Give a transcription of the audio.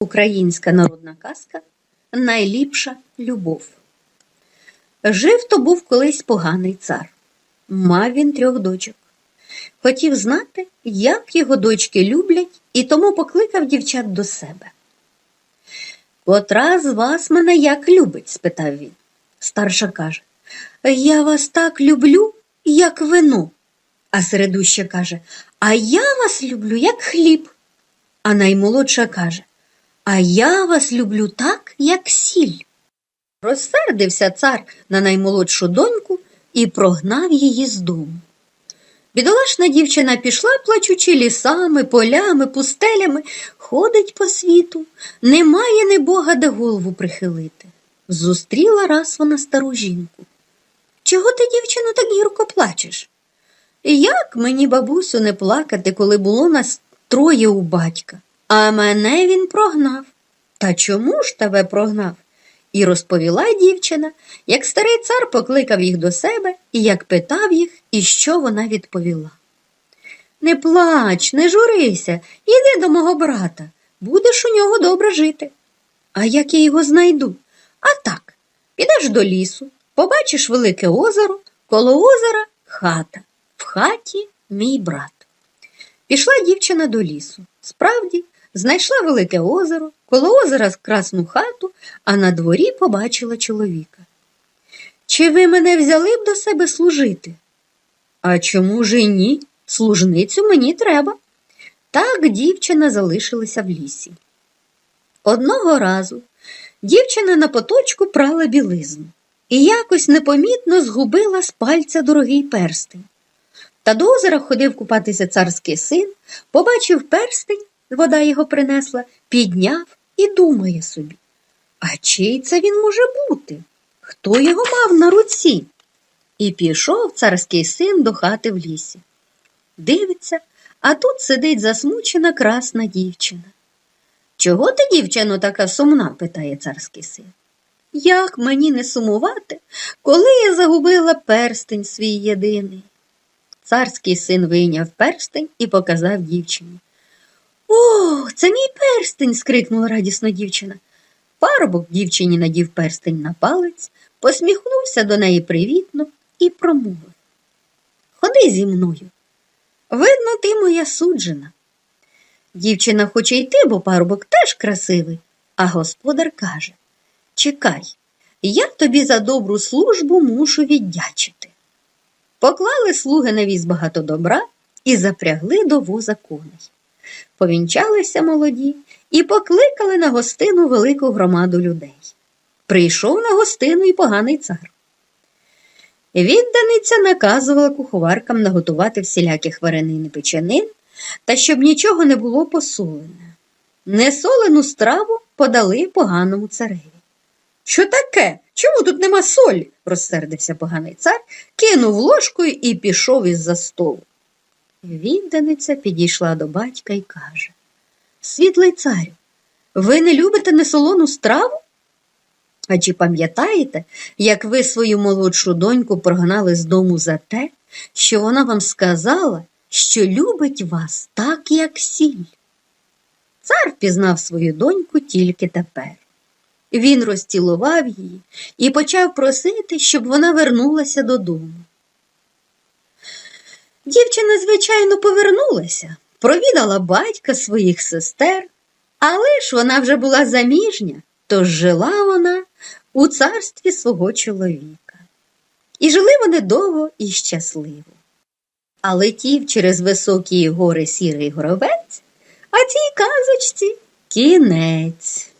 Українська народна казка Найліпша любов. Жив то був колись поганий цар. Мав він трьох дочок. Хотів знати, як його дочки люблять, і тому покликав дівчат до себе. Котра з вас мене як любить? спитав він. Старша каже, Я вас так люблю, як вино. А середуща каже, А я вас люблю, як хліб. А наймолодша каже, А я вас люблю так, як сіль. Розсердився цар на наймолодшу доньку і прогнав її з дому. Бідолашна дівчина пішла, плачучи лісами, полями, пустелями, ходить по світу, немає ні бога, де голову прихилити. Зустріла раз вона стару жінку. Чого ти, дівчино, так гірко плачеш? Як мені, бабусю, не плакати, коли було нас троє у батька, а мене він прогнав. Та чому ж тебе прогнав? І розповіла дівчина, як старий цар покликав їх до себе і як питав їх, і що вона відповіла. Не плач, не журися, іди до мого брата, будеш у нього добре жити. А як я його знайду? А так, підеш до лісу, побачиш велике озеро, коло озера хата, в хаті мій брат. Пішла дівчина до лісу. Справді, знайшла велике озеро, коло озера красну хату, а на дворі побачила чоловіка. Чи ви мене взяли б до себе служити? А чому ж і ні? Служницю мені треба. Так дівчина залишилася в лісі. Одного разу дівчина на поточку прала білизну і якось непомітно згубила з пальця дорогий перстень. Та до озера ходив купатися царський син, побачив перстень, вода його принесла, підняв і думає собі. А чий це він може бути? Хто його мав на руці? І пішов царський син до хати в лісі. Дивиться, а тут сидить засмучена красна дівчина. Чого ти, дівчино, така сумна? питає царський син. Як мені не сумувати, коли я загубила перстень свій єдиний? Царський син вийняв перстень і показав дівчині. О, це мій перстень. скрикнула радісно дівчина. Парубок дівчині надів перстень на палець, посміхнувся до неї привітно і промовив Ходи зі мною. Видно, ти моя суджена. Дівчина хоче йти, бо парубок теж красивий, а господар каже Чекай, я тобі за добру службу мушу віддячити. Поклали слуги на віз багато добра і запрягли до воза коней. Повінчалися молоді і покликали на гостину велику громаду людей. Прийшов на гостину і поганий цар. Відданиця наказувала куховаркам наготувати всіляких варенин і печенин, та щоб нічого не було посолене. Несолену страву подали поганому цареві. Що таке? Чому тут нема солі? розсердився поганий цар, кинув ложкою і пішов із за столу. Відданиця підійшла до батька і каже Світлий царю, ви не любите несолону страву? А чи пам'ятаєте, як ви свою молодшу доньку прогнали з дому за те, що вона вам сказала, що любить вас так, як сіль? Цар пізнав свою доньку тільки тепер. Він розцілував її і почав просити, щоб вона вернулася додому. Дівчина, звичайно, повернулася, провідала батька своїх сестер, але ж вона вже була заміжня, тож жила вона у царстві свого чоловіка. І жили вони довго і щасливо. А летів через високі гори сірий горовець, а цій казочці кінець.